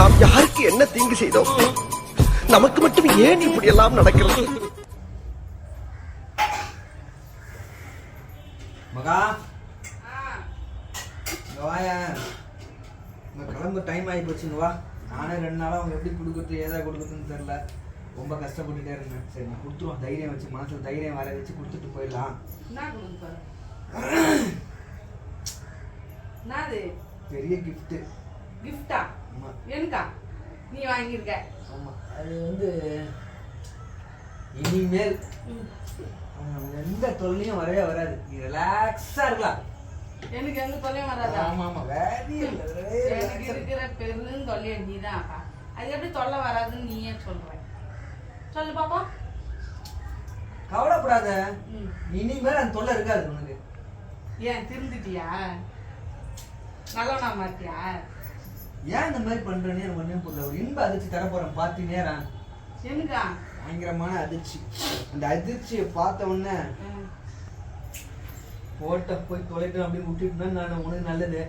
நாம் யாருக்கு என்ன தீங்கு செய்தோம்? நமக்கு மட்டும் ஏன் இப்படி எல்லாம் நடக்கிறது? மகா. வாயா. கிளம்ப டைம் ஆகி போச்சுங்க வா. நானே ரெண்டு நாளா அவங்க எப்படி கொடுக்குறது ஏதா கொடுக்குறதுன்னு தெரியல. ரொம்ப கஷ்டப்பட்டுட்டே இருந்தேன். சரி நான் கொடுத்துருவோம். தைரியம் வச்சு மனசுல தைரியம் வர வச்சு கொடுத்துட்டு போயிடலாம். பெரிய gift. கிஃப்டா எனக்கா நீ வாங்கியிருக்க ஆமா. அது வந்து இனிமேல் எந்த தொல்லையும் வரவே வராது. நீ ரிலாக்ஸா இருக்கலாம். எனக்கு எந்த தொல்லையும் வராதா? ஆமா ஆமா. வேற எனக்கு இருக்கிற பெரும் தொல்லைய நீதான் அது எப்படி தொல்லை வராதுன்னு நீயே சொல்ற. சொல்லு பாப்பா. கவலைப்படாத. இனிமேல் அந்த தொல்லை இருக்காது உனக்கு. ஏன் திருந்துட்டியா? நல்லவனா மாட்டியா? ஏன் இந்த மாதிரி பண்றேன்னு எனக்கு ஒண்ணுமே புரியல. ஒரு இன்ப அதிர்ச்சி தர போறேன். பார்த்து நேரம் எனக்கா பயங்கரமான அதிர்ச்சி. அந்த அதிர்ச்சியை பார்த்த உடனே ம். ஓட்ட போய் தொலைட்டோம் அப்படின்னு விட்டுட்டுனா நான் உனக்கு நல்லது?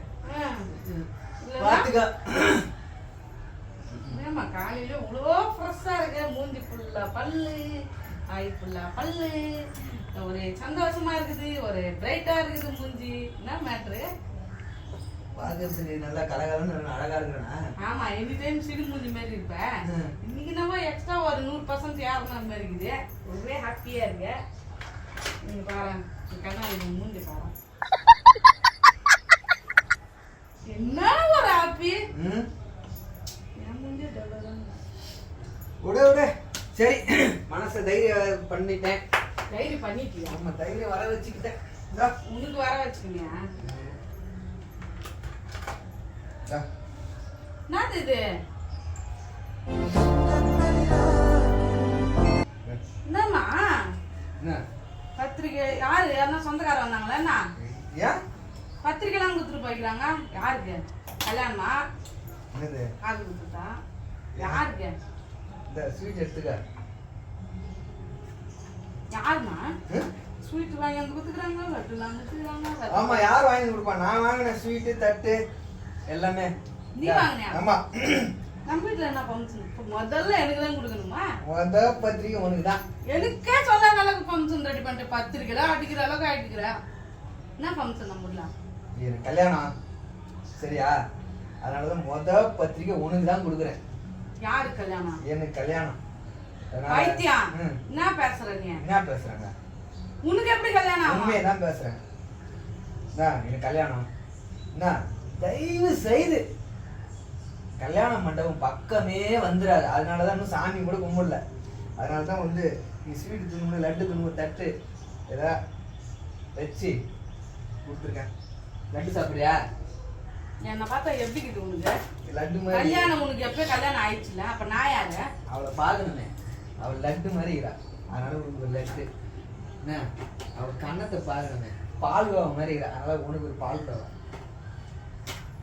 பார்த்துக்க ஏம்மா காலையில இவ்வளோ ஃப்ரெஷ்ஷாக இருக்க மூஞ்சி ஃபுல்லா பல்லு ஆய் ஃபுல்லா பல்லு. ஒரு சந்தோஷமா இருக்குது. ஒரு பிரைட்டா இருக்குது மூஞ்சி. என்ன மேட்ரு பார்க்கறது நீ நல்லா கலகலன்னு அழகா இருக்கிறனா ஆமா எனி டைம் சிடு மூஞ்சி மாதிரி இருப்ப. இன்னைக்கு நம்ம எக்ஸ்ட்ரா ஒரு நூறு பர்சன்ட் ஏறின மாதிரி இருக்குது. ஒரே ஹாப்பியா இருக்கு. நீங்க பாரு கண்ணாடி மூஞ்சி பாரு. என்ன ஒரு ஹாப்பி விடு விடு. சரி மனசை தைரியம் பண்ணிட்டேன். டைரி பண்ணிட்டியா? நம்ம தைரியம் வர வச்சுக்கிட்டேன். உனக்கு வர வச்சுக்கணியா. என்னது இது? என்னம்மா? என்ன? பத்திரிக்கை யாரு? யாருன்னா சொந்தக்காரர் வந்தாங்களா? என்ன? ஏன் பத்திரிக்கைலாம் கொடுத்துட்டு போய்க்கிறாங்க. யாருக்கு? கல்யாணமா? என்னது? காது கொடுத்துட்டா யாருக்கு? இந்த ஸ்வீட் எடுத்துக்க. யாருமா? ஸ்வீட் வாங்கி வந்து கொடுத்துக்கிறாங்க லட்டுலாம் கொடுத்துக்கிறாங்க ஆமா யார் வாங்கி கொடுப்பா? நான் வாங்கின ஸ்வீட்டு தட்டு எல்லாமே. நீ வாங்கினியா? ஆமா. நம்ம என்ன ஃபங்க்ஷன் முதல்ல எனக்கு தான் கொடுக்கணுமா? முத பத்திரிக்கை உனக்கு தான். எனக்கே சொல்லாத அளவுக்கு ஃபங்க்ஷன் ரெடி பண்ணிட்டு பத்திரிக்கை அடிக்கிற அளவுக்கு ஆயிட்டுக்கிற. என்ன ஃபங்க்ஷன் நம்ம ஊர்ல எனக்கு கல்யாணம். சரியா? அதனாலதான் முத பத்திரிக்கை உனக்கு தான் கொடுக்குறேன். யாரு கல்யாணம்? எனக்கு கல்யாணம். அதனால- பைத்தியம். என்ன பேசுற நீ? என்ன பேசுறாங்க? உனக்கு எப்படி கல்யாணம் உண்மையை தான் பேசுறேன். என்ன எனக்கு கல்யாணம். என்ன? தயவு செய்து கல்யாண மண்டபம் பக்கமே வந்துடாது அதனால தான் இன்னும் சாமி கூட கும்பிடல. அதனால தான் வந்து நீ ஸ்வீட் துணுமு லட்டு துணுமு தட்டு ஏதா வச்சு கொடுத்துருக்கேன். லட்டு சாப்பிடுறியா? என்ன பார்த்தா எப்படி இருக்குது உனக்கு? லட்டு மாதிரி. கல்யாணம் உனக்கு எப்ப கல்யாணம் ஆயிடுச்சுல அப்ப நான் யாரு? அவளை பார்க்கணுமே. அவள் லட்டு மாதிரி இருக்கிறா அதனால உனக்கு ஒரு லட்டு. என்ன? அவள் கண்ணத்தை பார்க்கணுமே. பால் மாதிரி இருக்கிறா அதனால உனக்கு ஒரு பால் கோவா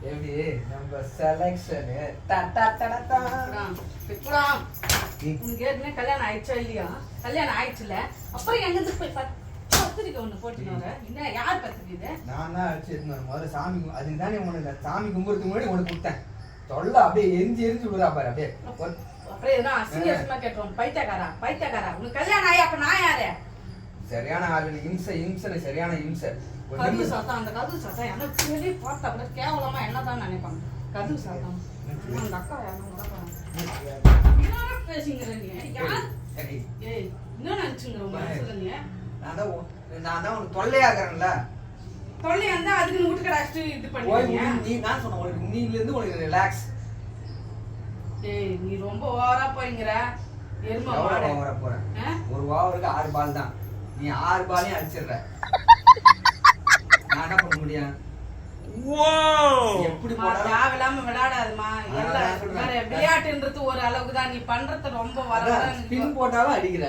எப்படி? நம்ம செலக்ஷனு உனக்கு ஏற்கனவே கல்யாணம் ஆயிடுச்சா இல்லையா? கல்யாணம் ஆயிடுச்சுல? அப்புறம் எங்க இருந்து போய் பத்- பத்திரிக்கை ஒண்ணு போட்டுன்னு வர. என்ன யார் பத்திரிக்கை நான் தான் வரேன். முதல்ல சாமி கும்- அதுக்கு தானே உனக்கு சாமி கும்பிடுறதுக்கு முன்னாடி உனக்கு கொடுத்தேன். தொல்லை அப்படியே எரிஞ்சு எரிஞ்சு விடுறா பாரு அப்படியே. அப்புறம் எதுனா கேட்டுருவோம். பைத்தியக்காரா? பைத்தியக்காரா? உனக்கு கல்யாணம் ஆகி அப்ப நான் யாரு? சரியான ஆளு இம்சை இம்சை சரியான இம்சை. நிமிஷம். சத்தம் அந்த கது சத்தம் எனக்கு வெளியே பார்த்தா கூட கேவலமா என்னதான் நினைப்பாங்க. கது சத்தம் அந்த அக்கா யாரும் பேசுங்கிற நீ யார்? ஏய், ஏய். என்ன நினைச்சுங்கிற உங்க மனசுல நீ? நான் தான் நான் தான் உனக்கு தொல்லையாக்குறேன்ல. தொல்லை இருந்தா அதுக்கு விட்டு கடாச்சிட்டு இது பண்ணுவீங்க? நீ- நான் சொன்ன உனக்கு இன்னில இருந்து உனக்கு ரிலாக்ஸ் ஏய் நீ ரொம்ப ஓவரா போய்ங்கிற. எருமை மாடு. வர போறேன்? ஒரு ஓவருக்கு ஆறு பால் தான். நீ ஆறு பாலையும் அடிச்சிடுற. நான் என்ன பண்ண முடியும்? எப்படி தேவையில்லாம விளையாடாதுமா விளையாட்டுன்றது ஒரு அளவுக்கு தான். நீ பண்றது ரொம்ப ஸ்பின் போட்டாலும் அடிக்கிற.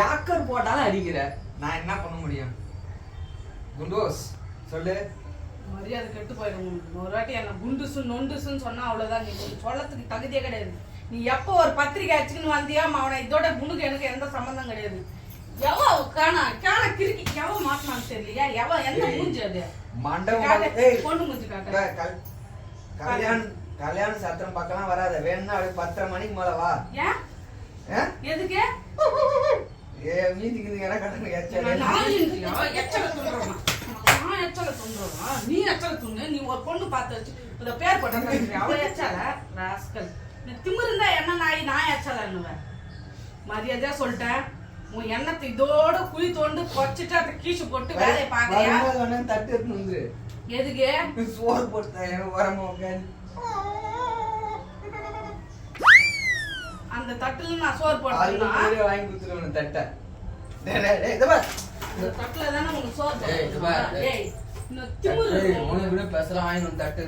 யாக்கர் போட்டாலும் அடிக்கிற. நான் என்ன பண்ண முடியும்? குண்டோஸ் சொல்லு. மரியாதை கெட்டு போயிடும் ஒரு வாட்டி என்ன குண்டுசு நொண்டுசுன்னு சொன்னா அவ்வளவுதான். நீ சொல்லத்துக்கு தகுதியே கிடையாது. நீ எப்போ ஒரு பத்திரிக்கை அடிச்சுன்னு வந்தியா அவனை. இதோட உனக்கு எனக்கு எந்த சம்மந்தம் கிடையாது. எவ காணா? காண கிறுக்கி எவ மாட்டினான்னு தெரியலையா? எவ ஏய், மூஞ்சி அது? மண்டபம் பொண்ணு மூஞ்சி காட்டு. கல்யாணம் கல்யாண சத்திரம் பக்கம்லாம் வராத. வேணும்னா அப்படியே பத்தரை மணிக்கு மேல வா? எதுக்கு? ஏ மீதிக்கு எனக்கு கடன் எச்சல்? எச்சல துண்டுறவனா? நான் எச்சல துண்டுறவனா? நீ எச்சல துண்டு நீ ஒரு பொண்ணு பார்த்து வச்சு இத பேர் போட்ட? அவ எச்சல? ராஸ்கல். திமிருந்தா என்ன நாய்? நான் எச்சலன்னுவேன். மரியாதையா சொல்லிட்டேன். உன் எண்ணத்தை இதோட குழி தோண்டு கொச்சிட்டு அதை கீச்சு போட்டு வேலையை பாக்குறியா தட்டு எடுத்துன்னு வந்துரு. எதுக்கு? சோறு போட்டு உட்காந்து அந்த தட்டுல நான் சோறு போடுறேன்னா வாங்கி கொடுத்துருவேன் தட்டை. அந்த தட்டுல தானே உனக்கு சோறு இருக்கும். உனக்கு கூட பெசலாம். வாங்கி தட்டு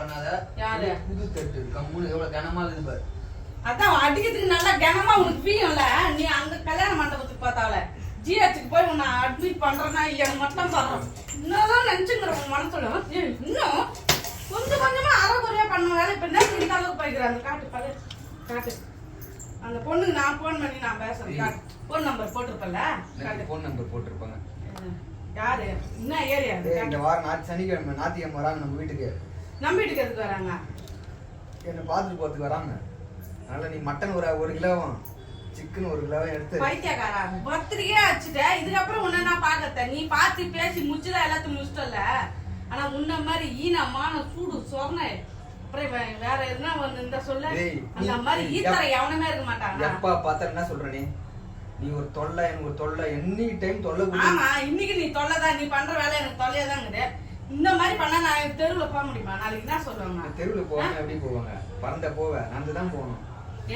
பண்ணாத. யாரு? புது தட்டு கம்முனு எவ்வளவு கனமா இருக்குது பாரு. அடிக்கிறதுக்கு நல்லா கனமா உனக்கு வீயம்ல நீ அங்க கல்யாண மண்டபத்துக்கு பார்த்தாவல ஜிஹெச்சுக்கு போய் உன்னை அட்மிட் பண்றேன்னா இல்லையான்னு மட்டும் சொல்றேன் இன்னும் நினைச்சுங்கிற உன் மனசுல? இன்னும் கொஞ்சம் கொஞ்சமா அறகுறையா பண்ண வேலை. இப்ப என்ன இந்த அளவுக்கு போய்க்கிறேன் அந்த காட்டு பழைய காட்டு. அந்த பொண்ணுக்கு நான் போன் பண்ணி நான் பேசுறேன். போன் நம்பர் போட்டிருப்பல போன் நம்பர் போட்டிருப்பாங்க. யாரு? என்ன ஏரியா இந்த வாரம் நாத்து சனிக்கிழமை ஞாத்திக்கிழமை வராங்க நம்ம வீட்டுக்கு. நம்ம வீட்டுக்கு எதுக்கு வராங்க? என்னை பார்த்துட்டு போறதுக்கு வராங்க. அதனால நீ மட்டன் ஒரு ஒரு கிலோவும் சிக்கன் ஒரு கிலோவும் எடுத்து பைத்தியக்காரா பத்திரிக்கையே அடிச்சுட்ட இதுக்கப்புறம் உன்னை நான் பாக்கத்த நீ பார்த்து பேசி முடிச்சுதான் எல்லாத்தையும் முடிச்சிட்டல ஆனா உன்ன மாதிரி ஈனமான சூடு சொர்ண. அப்புறம் வேற எதுனா வந்து இந்த சொல்ல? அந்த மாதிரி ஈத்தர எவனுமே இருக்க மாட்டாங்க எப்பா பார்த்தா என்ன சொல்ற நீ? நீ ஒரு தொல்லை எனக்கு ஒரு தொல்லை. எனி டைம் தொல்லை ஆமா இன்னைக்கு நீ தொல்லைதான். நீ பண்ற வேலை எனக்கு தொல்லையாதாங்குது இந்த மாதிரி பண்ணா நான் தெருவுல போக முடியுமா? நாளைக்கு என்ன சொல்லுவாங்க? தெருவில் போவாங்க எப்படி போவாங்க? பறந்த போவேன். நடந்து தான் போகணும்.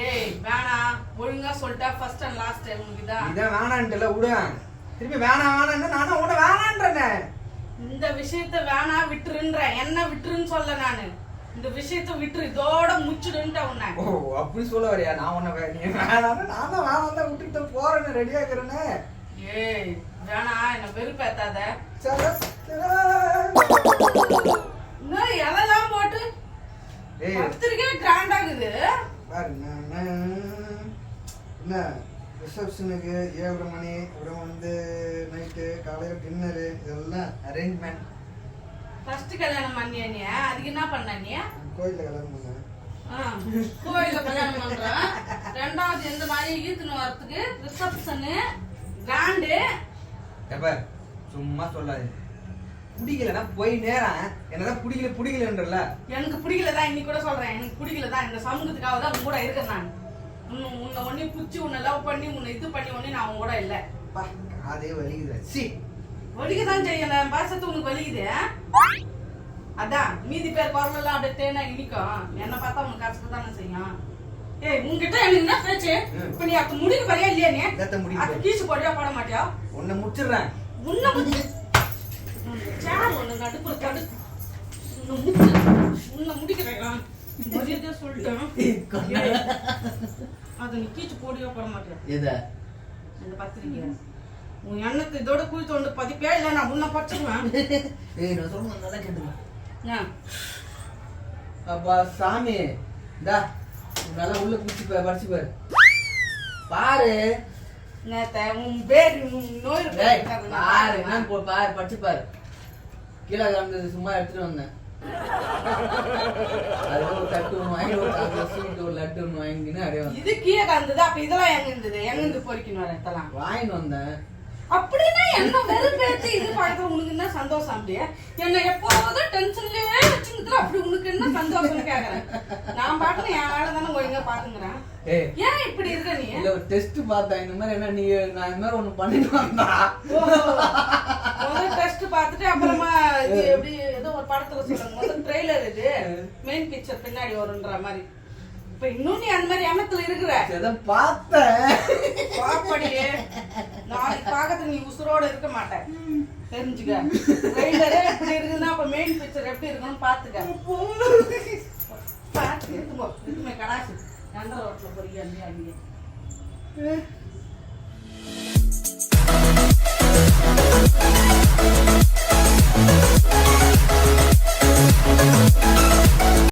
ஏய் வேணாம் ஒழுங்கா சொல்லிட்டா ஃபர்ஸ்ட் அண்ட் லாஸ்ட் உனக்கு இதான் இதான் வேணான்ட்டுல விடுவேன் திருப்பி வேணாம் வேணான்னு நானும் உன்னை வேணான்றேனே. இந்த விஷயத்த வேணா விட்டுருன்ற என்ன விட்டுருன்னு சொல்ல நானு. இந்த விஷயத்த விட்டுரு இதோட முச்சிடுன்ட்ட உன்னை. ஓ அப்படி சொல்ல வரியா? நான் உன்னை நீ நான் தான் வேணாம் தான் விட்டுட்டு போறேன்னு ரெடியா இருக்கிறேன்னு ஏய் வேணா என்ன வெறுப்பேத்தாத. இன்னும் இலெல்லாம் போட்டு? ஏய். பத்திரிக்கை கிராண்ட் ஆகுது. என்ன ரிசப்ஷனுக்கு ஏழரை மணி அப்புறம் வந்து நைட்டு காலையில் டின்னரு இதெல்லாம் அரேஞ்ச்மெண்ட் ஃபர்ஸ்ட் கல்யாணம் பண்ணியா நீ? அதுக்கு என்ன பண்ண நீ? கோயிலில் கல்யாணம் பண்ணேன். ஆ, கோயில்ல கல்யாணம் பண்றேன் ரெண்டாவது இந்த மாதிரி ஈத்துன்னு வரதுக்கு ரிசப்ஷனு கிராண்டு எப்ப சும்மா சொல்லாது பிடிக்கலன்னா போய் நேரம் என்னதான் பிடிக்கல பிடிக்கலன்றல எனக்கு பிடிக்கலதான் இன்னைக்கு கூட சொல்றேன். எனக்கு பிடிக்கலதான். இந்த சமூகத்துக்காக தான் உன் கூட இருக்கேன் நான். உன்னை உன்னை ஒன்னே புடிச்சு உன்னை லவ் பண்ணி உன்னை இது பண்ணி ஒன்னே நான் கூட இல்ல. காதே வலிக்குது சி. வலிக்கதான் செய்யல. பாசத்து உனக்கு வலிக்குது? அதான் மீதி பேர் குரல் எல்லாம் அப்படியே தேனா இனிக்கும். என்ன பார்த்தா உனக்கு கஷ்டம் தானே செய்யும். ஏய் உன்கிட்ட எனக்கு என்ன பேச்சு? இப்ப நீ அப்ப முடிக்க போறியா இல்லையா நீ? இதத்த முடிக்க அது கீச்சு போடியா போட மாட்டியா? உன்னை முடிச்சிடுறேன். உன்னை முடி சேர் ஒண்ணு நடுப்புற தடு உன்னை முடி உன்னை முடிக்கிறேன். மரியாதையா சொல்லிட்டேன். அது நீ கீச்சு போடியா போட மாட்டியா? எத? இந்த பத்திரிக்கை உன் எண்ணத்தை இதோட குழி தோண்டு பதிப்பே இல்லை நான் உன்னை படிச்சிருவேன் ஏய் நான் சொல்லுங்க நல்லா அப்பா சாமி இந்தா நல்லா உள்ள குச்சி பாரு படிச்சு பாரு பாரு. நேத்த உன் பேர் நோய் பாரு பாரு படிச்சு பாரு. கீழே கிடந்தது சும்மா எடுத்துட்டு வந்தேன். அது ஒரு தட்டு ஒன்று வாங்கி ஒரு ஸ்வீட் ஒரு லட்டு ஒன்று வாங்கின்னு அப்படியே வந்தேன். இது கீழே கந்தது அப்ப இதெல்லாம் எங்க இருந்தது? எங்க இருந்து பொறிக்கணும் வர இதெல்லாம் வாங்கிட்டு வந்தேன். அப்படின்னா என்ன வெறுப்பேத்து இது பார்க்க உனக்கு என்ன சந்தோஷம் அப்படியே? என்ன எப்போதும் டென்ஷன்லயே அப்படி உனக்கு என்ன சந்தோஷம்னு கேக்குறேன். நான் பாட்டுன்னு என் வேலை தானே ஒழுங்கா பாத்துக்கிறேன் ஏய். ஏன் இப்படி இருக்க நீ? இல்ல ஒரு டெஸ்ட் பார்த்தேன். இந்த மாதிரி என்ன நீ நான் இந்த மாதிரி ஒண்ணு பண்ணிட்டு வந்தா? இது எப்படி ஏதோ ஒரு படத்துல சொல்றாங்க. முதல் ட்ரெய்லர் இது. மெயின் பிக்சர் பின்னாடி வரும்ன்ற மாதிரி. இப்ப இன்னும் நீ அந்த மாதிரி எண்ணத்துல இருக்கிற. அதான் பார்த்தேன் பாப்படியே நாளைக்கு பார்க்கறது நீ உசுரோட இருக்க மாட்ட. தெரிஞ்சுக்க. ட்ரெய்லரே எப்படி இருக்குன்னா அப்ப மெயின் பிக்சர் எப்படி இருக்குன்னு பாத்துக்க பார்த்து இருக்குமோ இருக்குமே கடாசி. ரோட்ல போறீங்க அங்கே அங்கே